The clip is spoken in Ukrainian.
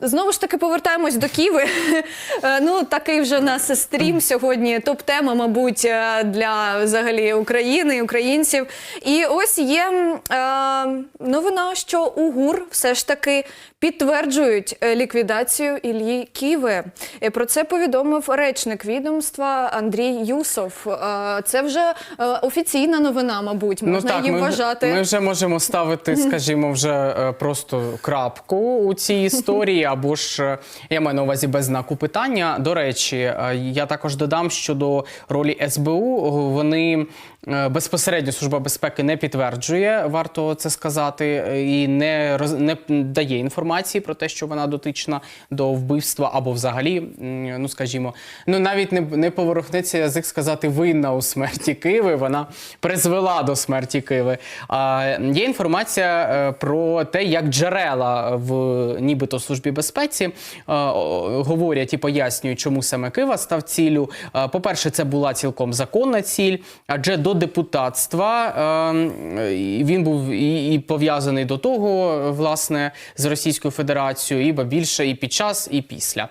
Знову ж таки повертаємось до Києва. Е, ну такий вже в нас стрім сьогодні. Топ-тема, мабуть, е, для взагалі України і українців. І ось є е, новина, що УГУР все ж таки підтверджують е, ліквідацію Іллі Ківи. Про це повідомив речник відомства Андрій Юсов. Е, це вже е, офіційна новина, мабуть, можна її Ну ми, вважати. ми вже можемо ставити, скажімо, вже просто крапку у цій історії, або ж е, я маю на увазі без знаку питання. До речі, е, я також додам щодо ролі СБУ. Вони е, безпосередньо служба безпеки не підтверджує, варто це сказати, і не роз не дає інформації про те, що вона дотична до вбивства, або взагалі, ну скажімо, ну навіть не, не поворухнеться язик сказати винна у смерті Києва. Вона призвела до смерті Києва. А є інформація про те, як джерела в нібито службі безпеці е, говорять і пояснюють, чому саме Кива став ціллю. Е, По-перше, це була цілком законна ціль, адже до депутатства е, він був і, пов'язаний до того, власне, з Російською Федерацією, і більше і під час, і після.